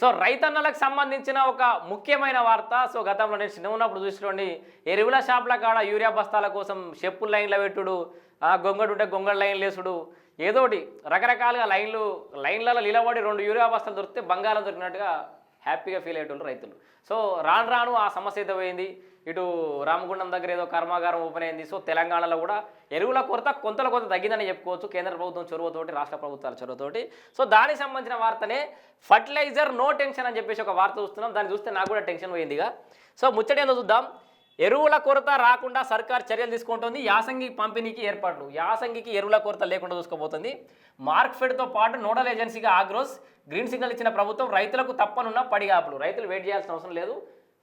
So రైతన్నలకు సంబంధించిన ఒక ముఖ్యమైన వార్త. సో గతంలో నేను చిన్న ఉన్నప్పుడు చూసినండి ఎరువుల షాప్ల కాడ యూరియా బస్తాల కోసం చెప్పులు లైన్లో పెట్టుడు గొంగడు ఉంటే గొంగడు లైన్లు వేసుడు ఏదోటి రకరకాలుగా లైన్లు లైన్లలో నిలబడి రెండు యూరియా బస్తాలు దొరికితే బంగారం దొరికినట్టుగా హ్యాపీగా ఫీల్ అయ్యేటోళ్ళు రైతులు. సో రాను రాను ఆ సమస్య అయితే పోయింది. ఇటు రామగుండం దగ్గర ఏదో కర్మాగారం ఓపెన్ అయింది. సో తెలంగాణలో కూడా ఎరువుల కొరత కొంతలో కొంత తగ్గిందని చెప్పుకోవచ్చు. కేంద్ర ప్రభుత్వం చొరవతోటి రాష్ట్ర ప్రభుత్వాల చొరవతోటి. సో దానికి సంబంధించిన వార్తనే ఫర్టిలైజర్ నో టెన్షన్ అని చెప్పేసి ఒక వార్త చూస్తున్నాం. దాన్ని చూస్తే నాకు కూడా టెన్షన్ పోయిందిగా సో ముచ్చట చూద్దాం. ఎరువుల కొరత రాకుండా సర్కార్ చర్యలు తీసుకుంటుంది. యాసంగి పంపిణీకి ఏర్పాట్లు. యాసంగికి ఎరువుల కొరత లేకుండా చూసుకోబోతుంది. మార్క్ఫెడ్తో పాటు నోడల్ ఏజెన్సీగా ఆగ్రోస్ గ్రీన్ సిగ్నల్ ఇచ్చిన ప్రభుత్వం రైతులకు తప్పనున్న పడిగాపులు. రైతులు వెయిట్ చేయాల్సిన అవసరం లేదు.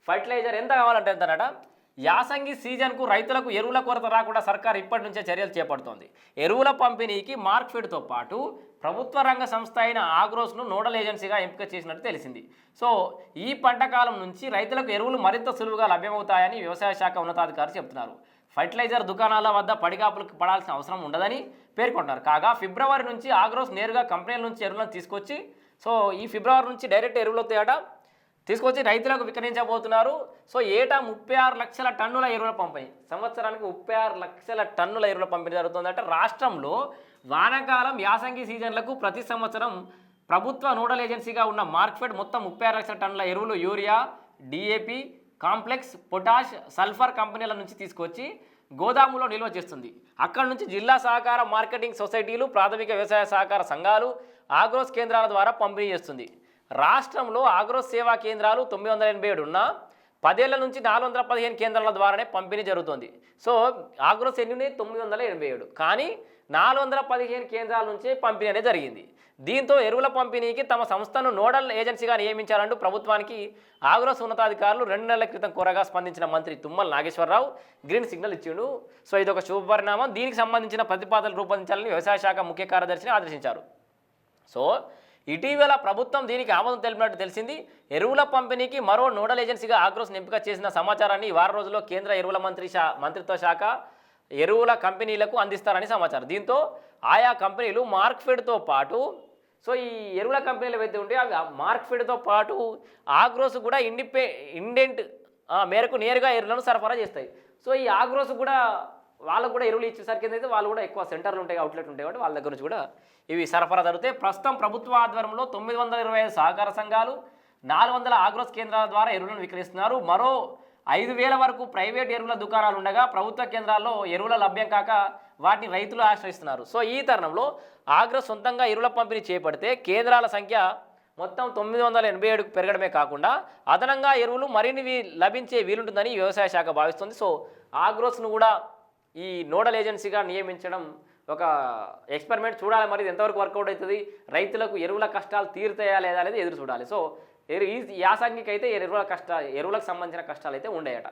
ఫర్టిలైజర్ ఎంత కావాలంటే ఎంతనట? యాసంగి సీజన్కు రైతులకు ఎరువుల కొరత రాకుండా సర్కార్ ఇప్పటి నుంచే చర్యలు చేపడుతోంది. ఎరువుల పంపిణీకి మార్క్ఫెడ్తో పాటు ప్రభుత్వ రంగ సంస్థ అయిన ఆగ్రోస్ను నోడల్ ఏజెన్సీగా ఎంపిక చేసినట్టు తెలిసింది. సో ఈ పంట కాలం నుంచి రైతులకు ఎరువులు మరింత సులువుగా లభ్యమవుతాయని వ్యవసాయ శాఖ ఉన్నతాధికారులు చెబుతున్నారు ఫర్టిలైజర్ దుకాణాల వద్ద పడిగాపులకు పడాల్సిన అవసరం ఉండదని పేర్కొంటున్నారు కాగా ఫిబ్రవరి నుంచి ఆగ్రోస్ నేరుగా కంపెనీల నుంచి ఎరువులను తీసుకొచ్చి సో ఈ ఫిబ్రవరి నుంచి డైరెక్ట్ ఎరువులు వస్తాయట. తీసుకొచ్చి రైతులకు విక్రయించబోతున్నారు. సో ఏటా ముప్పై ఆరు లక్షల టన్నుల ఎరువుల పంపిణీ. సంవత్సరానికి ముప్పై ఆరు లక్షల టన్నుల ఎరువుల పంపిణీ జరుగుతుందట రాష్ట్రంలో వానాకాలం యాసంగి సీజన్లకు ప్రతి సంవత్సరం ప్రభుత్వ నోడల్ ఏజెన్సీగా ఉన్న మార్క్ఫెడ్ మొత్తం ముప్పై ఆరు లక్షల టన్నుల ఎరువులు urea DAP complex potash sulphur కంపెనీల నుంచి తీసుకొచ్చి గోదాములో నిల్వ చేస్తుంది. అక్కడ నుంచి జిల్లా సహకార మార్కెటింగ్ సొసైటీలు ప్రాథమిక వ్యవసాయ సహకార సంఘాలు ఆగ్రోస్ కేంద్రాల ద్వారా పంపిణీ చేస్తుంది. రాష్ట్రంలో ఆగ్రో సేవా కేంద్రాలు తొమ్మిది వందల ఎనభై ఏడు ఉన్నా పదేళ్ళ నుంచి నాలుగు వందల పదిహేను కేంద్రాల ద్వారానే పంపిణీ జరుగుతుంది. సో ఆగ్రోస్ ఎన్ని ఉన్నాయి తొమ్మిది వందల ఎనభై ఏడు. కానీ నాలుగు వందల పదిహేను కేంద్రాల నుంచే పంపిణీ అనేది జరిగింది. దీంతో ఎరువుల పంపిణీకి తమ సంస్థను నోడల్ ఏజెన్సీగా నియమించాలంటూ ప్రభుత్వానికి ఆగ్రోస్ ఉన్నతాధికారులు రెండు నెలల క్రితం కోరగా స్పందించిన మంత్రి తుమ్మల నాగేశ్వరరావు గ్రీన్ సిగ్నల్ ఇచ్చిండు. సో ఇది ఒక శుభపరిణామం దీనికి సంబంధించిన ప్రతిపాదనలు రూపొందించాలని వ్యవసాయ శాఖ ముఖ్య కార్యదర్శిని ఆదేశించారు. సో ఇటీవల ప్రభుత్వం దీనికి ఆమోదం తెలిపినట్టు తెలిసింది. ఎరువుల పంపిణీకి మరో నోడల్ ఏజెన్సీగా ఆగ్రోస్ ఎంపిక చేసిన సమాచారాన్ని వారం రోజుల్లో కేంద్ర ఎరువుల మంత్రి శా మంత్రిత్వ శాఖ ఎరువుల కంపెనీలకు అందిస్తారని సమాచారం. దీంతో ఆయా కంపెనీలు మార్క్ఫెడ్తో పాటు సో ఈ ఎరువుల కంపెనీలు ఏవైతే ఉంటే అవి మార్క్ఫెడ్తో పాటు ఆగ్రోస్ కూడా ఇండిపే ఇండెంట్ మేరకు నేరుగా ఎరువులను సరఫరా చేస్తాయి. సో ఈ ఆగ్రోస్ కూడా వాళ్ళకు కూడా ఎరువులు ఇచ్చేసరికి అయితే వాళ్ళు కూడా ఎక్కువ సెంటర్లు ఉంటాయి అవుట్లెట్ ఉంటాయి కాబట్టి వాళ్ళ దగ్గర నుంచి కూడా ఇవి సరఫరా జరుగుతాయి. ప్రస్తుతం ప్రభుత్వ ఆధ్వర్యంలో తొమ్మిది వందల ఇరవై ఐదు సహకార సంఘాలు నాలుగు వందల ఆగ్రోస్ కేంద్రాల ద్వారా ఎరువులను విక్రయిస్తున్నారు. మరో ఐదు వేల వరకు ప్రైవేట్ ఎరువుల దుకాణాలు ఉండగా ప్రభుత్వ కేంద్రాల్లో ఎరువుల లభ్యం కాక వాటిని రైతులు ఆశ్రయిస్తున్నారు. సో ఈ తరుణంలో ఆగ్రోస్ సొంతంగా ఎరువుల పంపిణీ చేపడితే కేంద్రాల సంఖ్య మొత్తం తొమ్మిది వందల ఎనభై ఏడుకు పెరగడమే కాకుండా అదనంగా ఎరువులు మరిన్ని లభించే వీలుంటుందని వ్యవసాయ శాఖ భావిస్తుంది. సో ఆగ్రోస్ను కూడా ఈ నోడల్ ఏజెన్సీగా నియమించడం ఒక ఎక్స్పెరిమెంట్ చూడాలి మరి ఇది ఎంతవరకు వర్కౌట్ అవుతుంది రైతులకు ఎరువుల కష్టాలు తీరుతాయా లేదా అనేది ఎదురు చూడాలి. సో ఎరు ఈ యాసంగికి అయితే ఎరువుల కష్ట ఎరువులకు సంబంధించిన కష్టాలు అయితే ఉండేయట.